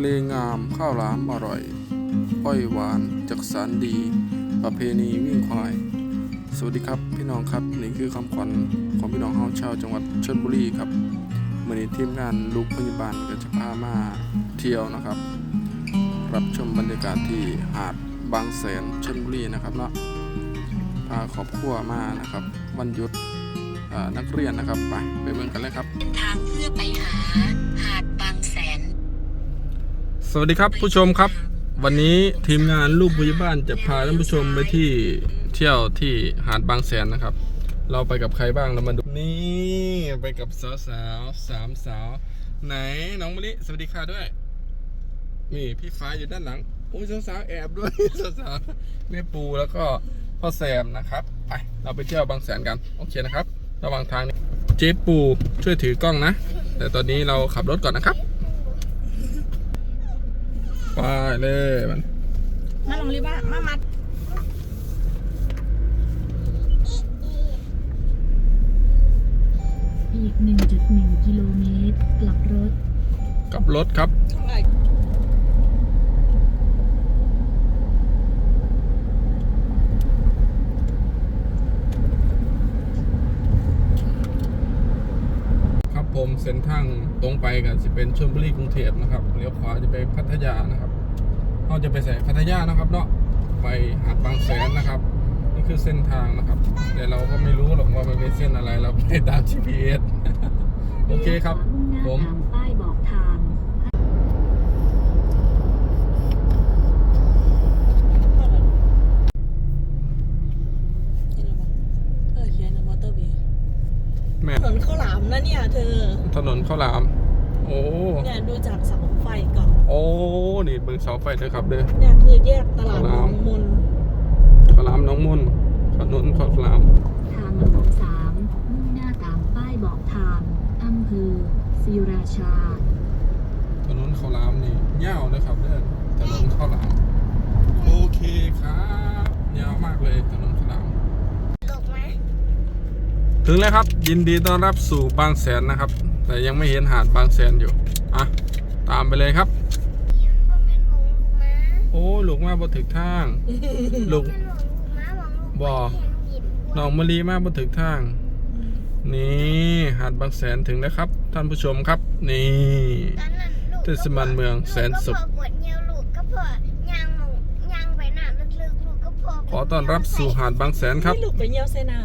ะเลงามข้าวหลามอร่อยอ้อยหวานจักสารดี ประเพณีวิ่งควาย สวัสดีครับพี่น้องครับนี่คือคำขวัญของพี่น้องเฮาชาวจังหวัดชลบุรีครับมื่อนี้ทีมงานลูกพยาบาลก็จะพามาเที่ยวนะครับ รับชมบรรยากาศที่หาดบางแสนชลบุรีนะครับเนาะพาครอบครัวมานะครับ วันหยุดนักเรียนนะครับไปไปเบิ่งกันเลยครับ ทางเพื่อไปหา สวัสดีครับผู้ชมครับ วันนี้ทีมงานลูกพยาบาลจะพาท่านผู้ชมไปที่เที่ยวที่หาดบางแสนนะครับ เราไปกับใครบ้างเรามาดูนี่ไปกับสาวสาวสามสาว ไหนน้องมะลิสวัสดีค่ะด้วยนี่พี่ฟ้าอยู่ด้านหลังโอ้ยสาวๆแอบด้วยสาวๆแม่ปูแล้วก็พ่อแซมนะครับไปเราไปเที่ยวบางแสนกันโอเคนะครับ ระหว่างทางเจ๊ปูช่วยถือกล้องนะ แต่ตอนนี้เราขับรถก่อนนะครับ ไปเลยมันมาลองรีบว่ามามัดอีก 1.1 กิโลเมตร กลับรถ กลับรถครับ เท่าไหร่ ครับผ มเส้นทางตรงไปกันจะเป็นชลบุรีกรุงเทพนะครับเลี้ยวขวาจะไปพัทยานะครับเราจะไปใส่พัทยานะครับเนาะไปหาดบางแสนนะครับ นี่คือเส้นทางนะครับ แต่เราก็ไม่รู้หรอกว่ามันเป็นเส้นอะไรเราไปตาม GPS โอเคครับ ผมตามป้ายบอกทาง เออเขียนมอเตอร์เบย์ แม่ถนนข้าวหลามนะเนี่ยเธอ ถนนข้าวหลาม โอ้ เนี่ยดูจากเสาไฟก่อน โอ้ นี่เบิ่งเสาไฟเด้อครับเด้อ เนี่ยคือแยกตลาดหนองมนข้าวหลามน้องมุ่นถนนข้าวหลาม ทางหลวงสามมุ่งหน้าตามป้ายบอกทางอำเภอศรีราชา ถนนข้าวหลามนี่ยาวนะครับเด้อ ถนนข้าวหลาม โอเคครับยาวมากเลยถนนข้าวหลาม ถึงแล้วครับ ยินดีต้อนรับสู่บางแสนนะครับ แต่ยังไม่เห็นหาดบางแสนอยู่อะตามไปเลยครับ โอ้ลูกมาบ่ถึกทางลูกบ่น้องมะลีมาบ่ถึกทาง นี่หาดบางแสนถึงแล้วครับ ท่านผู้ชมครับ นี่เทศบาลเมืองแสนสุขก็พอปวดเยี่ยวลูกก็พอยางหมองยางไปน้ำลึกๆลูกก็พอขอต้อนรับสู่หาดบางแสนครับนี่ลูกไปเยี่ยวเซน้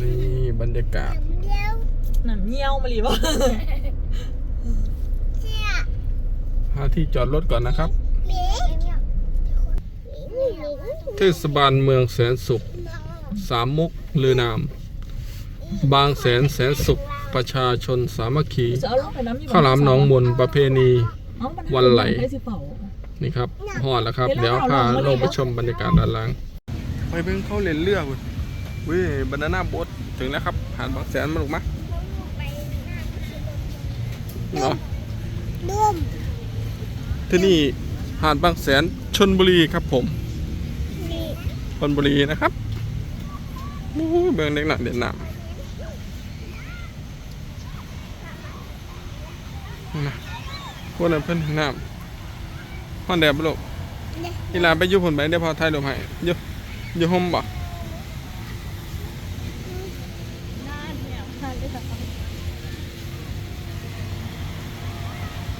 นี่ บรรยากาศเยี่ยวำน้ำเยี่ยวมาหรือเปล่าเชี่ยหาที่จอดรถก่อนนะครับเบ๊ะเทศบาลเมืองแสนสุข สามมุกลือนาม บางแสนแสนสุข ประชาชนสามัคคี จะเอาลงไปน้ำอยู่ข้าวหลามหนองมนประเพณี เอามัวันไหลให้สิเป่านี่ครับหอดแล้วครับ เดี๋ยวพาลงไปชมบรรยากาศด้านล่าง ไปเพิ่งเข้าเล่นเรือคุณ วิบานาน่าโบ๊ทถึงแล้วครับหาดบางแสนมาลูกมะเนาะนุ่มที่นี่หาดบางแสนชนบุรีครับผมนี่ชนบุรีนะครับโอ้ยเบืองเด็กหนักเด่นหนามนี่นะพวกนั้นเพิ่นน้ำห้อนแดดบ่ลูกอีหลานไปอยู่ผลไปได้พอถ่ายรูปให้อยู่อยู่ห่มบ่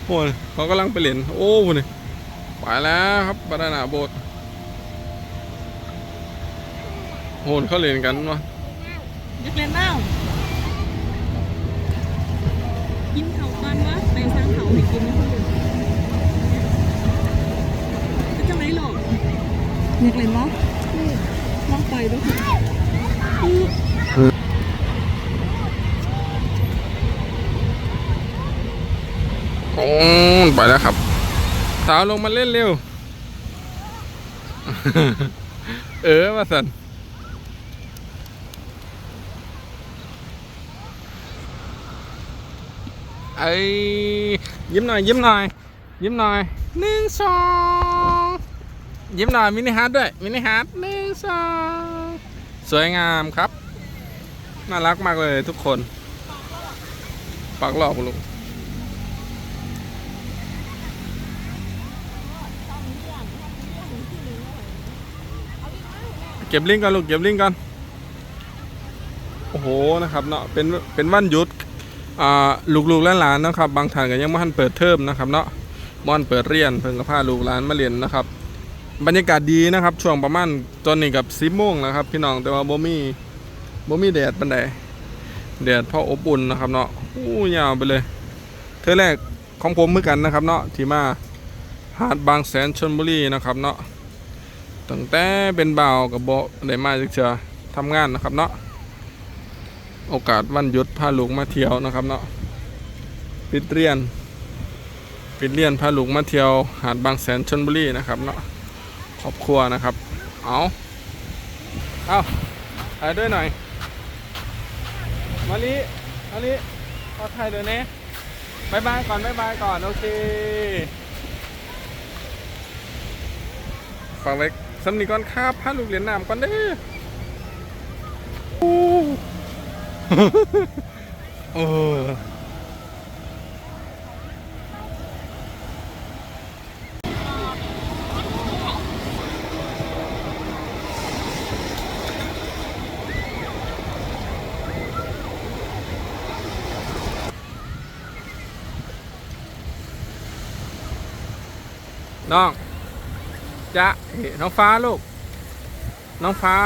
โอ้ยเขากำลังไปเล่นโอ้โหนี่ไปแล้วครับบานานาโบ๊ทโหนเขาเล่นกันวะยากเล่นเน้ำกินเขาก่อนวะไปสร้างเขาให้กินนะคนอื่นจะจังไรหรอกยกเล่นมั้องไปดูอื้อ โอ้ย ไปแล้วครับ สาวลงมาเล่นเร็ว เออมาสันไอ้ยยิ้มหน่อย ยิ้มหน่อย ยิ้มหน่อยหนึ่งสองยิ้มหน่อย มินิฮาร์ดด้วย มินิฮาร์ดหนึ่งสองสวยงามครับ น่ารักมากเลยทุกคน ปักหลอกลุง เก็บลิงก่อนลูกเก็บลิงก่อนโอ้โหนะครับเนาะเป็นเป็นวันหยุดอ่าลูกๆและหลานๆนะครับ บางท่านก็ยังไม่ทันเปิดเทอมนะครับเนาะมอนเปิดเรียนเพิ่งก็พาลูกหลานมาเรียนนะครับ บรรยากาศดีนะครับช่วงประมาณตอนนี้กับสิบโมงนะครับ พี่น้องแต่ว่าบ่มีบ่มีแดดปันใดแดดพออบอุ่นนะครับเนาะอู้ยาวไปเลย เธอแรกของผมเหมือนกันนะครับเนาะที่มาหาดบางแสนชนบุรีนะครับเนาะ ตั้งแต่เป็นบ่าวกับโบได้มาจากเชือทำงานนะครับเนาะโอกาสวันหยุดพาลูกมาเที่ยวนะครับเนาะปิดเรียนปิดเรียนพาลูกมาเที่ยว หาดบางแสนชนบุรีนะครับเนาะครอบครัวนะครับ เอาเอาถ่ายด้วยหน่อยมาลิมาลิขอถ่ายด้วยเน่บายบายก่อนบายบายก่อน โอเคฝากไว้ สำนีก่อนครับพาลูกเรียนน้ำก่อนเด้อโอ้โอ้น้อง จะเห็นน้องฟ้าลูก น้องฟ้า